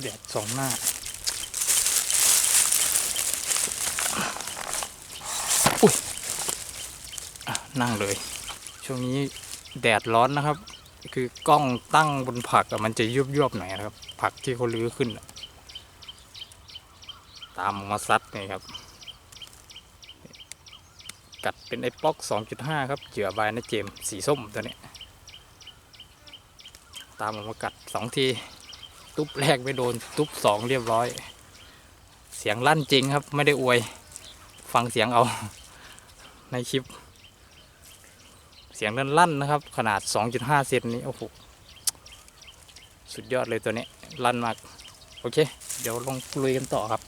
แดดสองหน้า อุ้ยนั่งเลย ช่วงนี้แดดร้อนนะครับ คือกล้องตั้งบนผักอะมันจะยุบยบหน่อยนะครับ ผักที่เขาลื้อขึ้น ตามมาซัดนี่ครับ กัดเป็นไอ้ป๊อก 2.5 ครับเหยื่อบายนะเจมสีส้มตัวนี้ ตามออกมากัดสองที ตุ๊บแรกไปโดนตุ๊บสองเรียบร้อย เสียงลั่นจริงครับ ไม่ได้อวย ฟังเสียงเอา ในคลิป เสียงลั่นนะครับ ขนาด 2.5 เซนนี้โอ้โหสุดยอดเลยตัวนี้ลั่นมาก โอเค เดี๋ยวลองลุยกันต่อครับ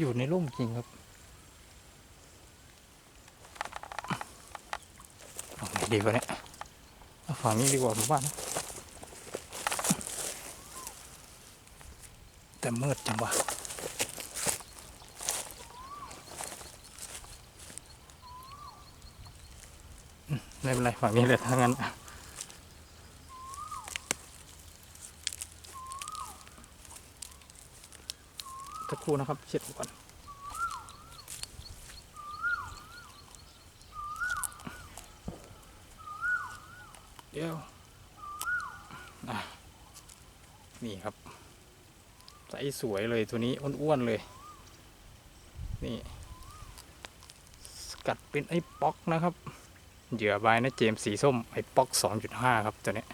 อยู่ในร่มจริงครับดีวะเนี่ยฝั่งนี้ดีกว่าผมว่านะแต่มืดจังวะไม่เป็นไรฝั่งนี้เลยถ้างั้น รู่นะครับเช็ดก่อนเดี๋ยวนี่ครับใสสวยเลยตัวนี้อ้วนๆเลย นี่ สกัดเป็นไอ้ป๊อกนะครับ เหยื่อใบนะเจมสีส้มไอ้ป๊อก 2.5 ครับตัวนี้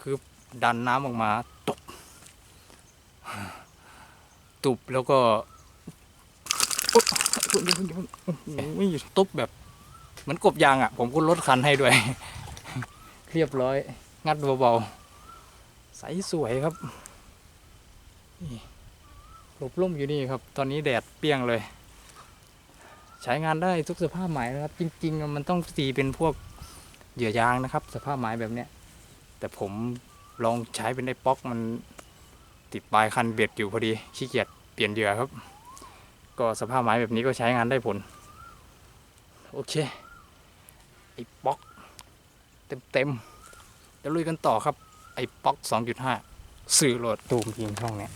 คือดันน้ำออกมา ตุบแล้วก็อุ๊ยอุ๊ยตุบแบบเหมือนกบยางอะ ผมก็ลดคันให้ด้วย เรียบร้อย งัดเบาๆใสสวยครับนี่หลบร่มอยู่นี่ครับ ตอนนี้แดดเปี้ยงเลย ใช้งานได้ทุกสภาพหมายนะครับ จริง ๆ มันต้องตีเป็นพวกเหยื่อยางนะครับ สภาพหมายแบบเนี้ยแต่ผมลองใช้เป็นไอ้ป๊อกมัน ติดปลายคันเบ็ดอยู่พอดีขี้เกียจเปลี่ยนเหยื่อครับ ก็สภาพหมายแบบนี้ก็ใช้งานได้ผล โอเคไอ้ป๊อก เต็มเต็มจะลุยกันต่อครับ ไอ้ป๊อก 2.5 สื่อโหลดตูมพิงช่องเนี้ย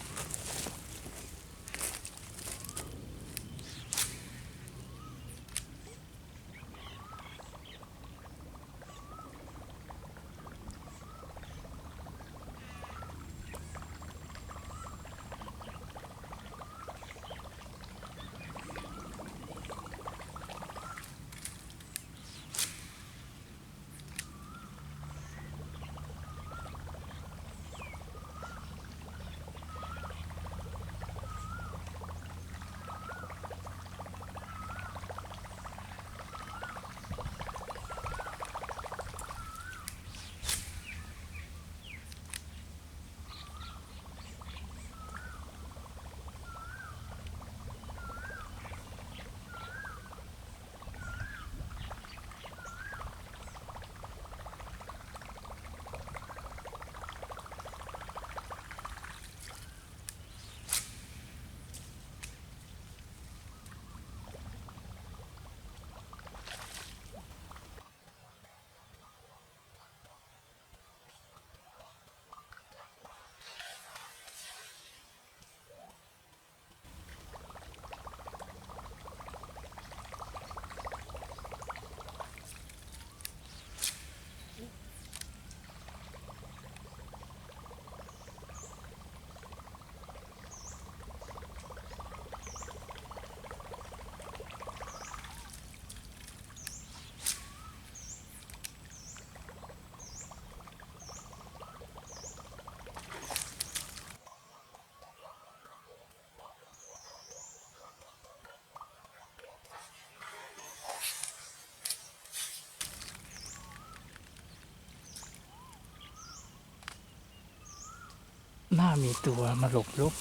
หน้ามีตัวมาหลบลุก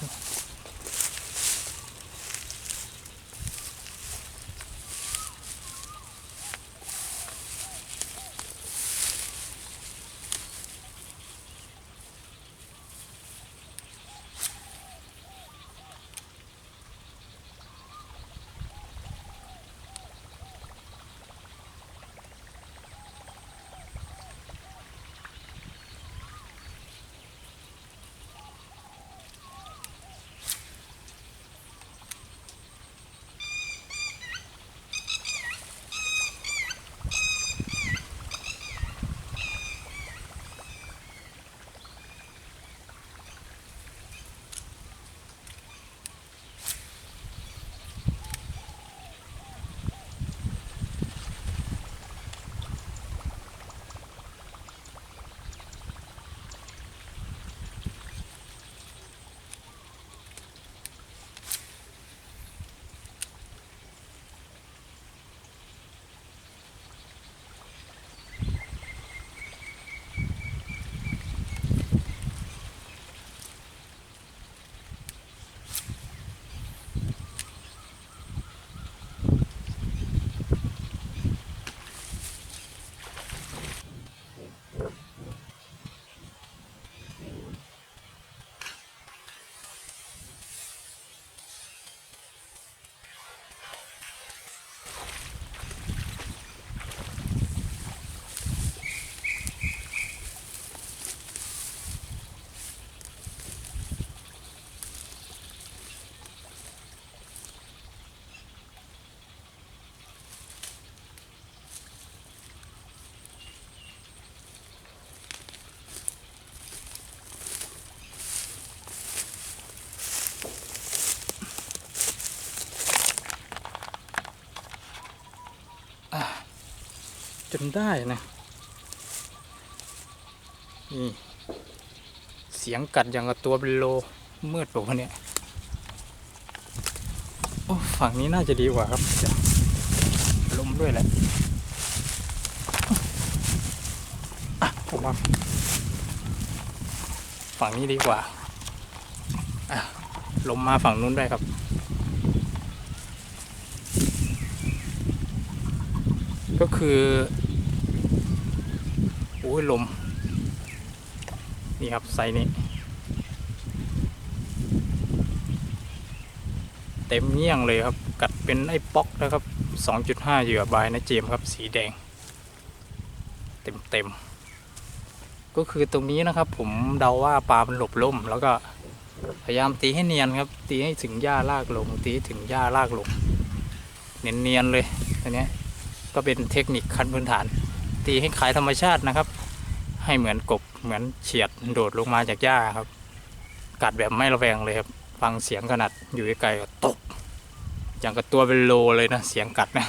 จนได้นะ นี่ เสียงกัดอย่างกับตัวเป็นโลมืดปะวเนี่ยโอ้ฝั่งนี้น่าจะดีกว่าครับลมด้วยแหละอะผมว่าฝั่งนี้ดีกว่าอะลมมาฝั่งนู้นได้ครับ ก็คือโอ้ยลม นี่ครับไซนี้ เต็มเงี้ยงเลยครับ กัดเป็นไอ้ป๊อกนะครับ 2.5 เหยื่อบายนะเจมครับ สีแดง เต็มเต็มก็คือตรงนี้นะครับ ผมเดาว่าปลามันหลบล่ม แล้วก็พยายามตีให้เนียนครับ ตีให้ถึงหญ้าลากลง ตีถึงหญ้าลากลง เนียนๆเลยตัวเนี้ ก็เป็นเทคนิคขั้นพื้นฐาน ตีให้ขายธรรมชาตินะครับ ให้เหมือนกบเหมือนเฉียดโดดลงมาจากหญ้าครับ กัดแบบไม่ระแวงเลยครับ ฟังเสียงขนาดอยู่ไกลๆก็ตกอย่างกับตัวเป็นโลเลยนะ เสียงกัดนะ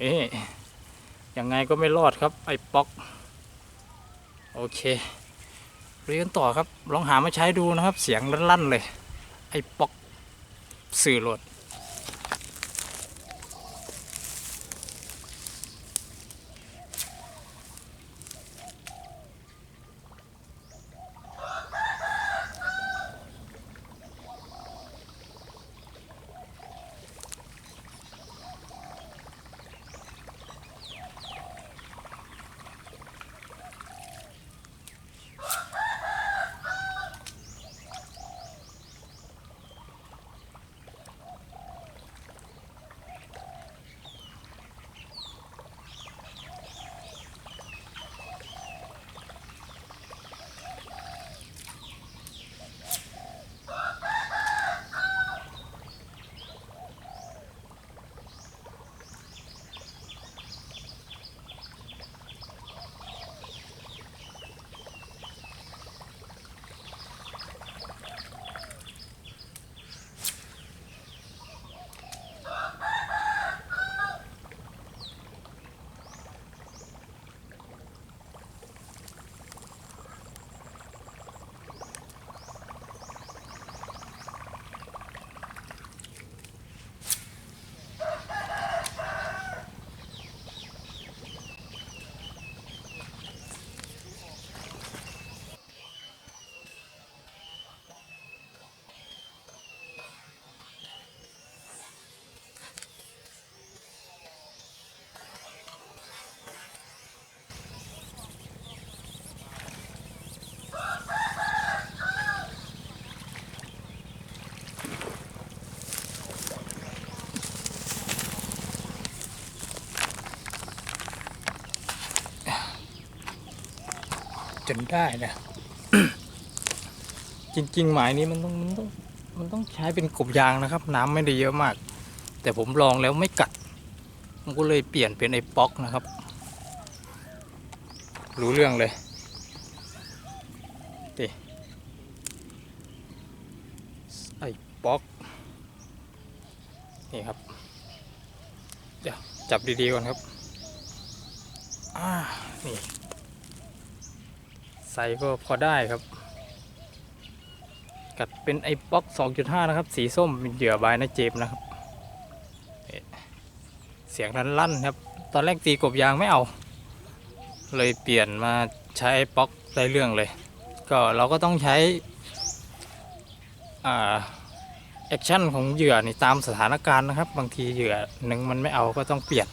เอ๊ะยังไงก็ไม่รอดครับ ไอ้ป๊อก โอเคเรียนต่อครับ ลองหามาใช้ดูนะครับ เสียงลั่นๆเลย ไอ้ป๊อกสื่อโหลด จนได้นะ จริงๆหมายนี้มันต้องมันต้องมันต้องใช้เป็นกบยางนะครับ น้ำไม่ได้เยอะมาก แต่ผมลองแล้วไม่กัดผมก็เลยเปลี่ยนเป็นไอ้ป๊อกนะครับ รู้เรื่องเลยดิไอ้ป๊อก นี่ครับเดี๋ยวจับดีๆก่อนครับ อ่า นี่ ใส่ก็พอได้ครับ กัดเป็นไอ้ป๊อก 2.5 นะครับ สีส้มเป็นเหยื่อบายนะเจมส์นะครับ เสียงนั้นลั่นครับ ตอนแรกตีกบยางไม่เอา เลยเปลี่ยนมาใช้ไอ้ป๊อกได้เรื่องเลย ก็เราก็ต้องใช้อ่าแอคชั่นของเหยื่อนี่ตามสถานการณ์นะครับ บางทีเหยื่อหนึ่งมันไม่เอาก็ต้องเปลี่ยน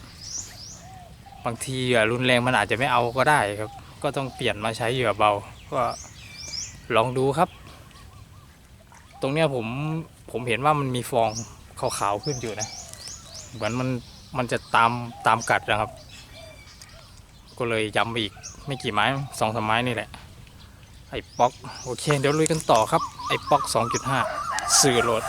บางทีเหยื่อรุนแรงมันอาจจะไม่เอาก็ได้ครับ ก็ต้องเปลี่ยนมาใช้เหยื่อเบา ก็ลองดูครับ ตรงเนี้ยผมผมเห็นว่ามันมีฟองขาวๆขึ้นอยู่นะ เหมือนมันมันจะตามตามกัดนะครับ ก็เลยย้ำไปอีกไม่กี่ไม้สองสามไม้นี่แหละ ไอ้ป๊อก โอเค เดี๋ยวลุยกันต่อครับ ไอ้ป๊อก 2.5 สื่อโหลด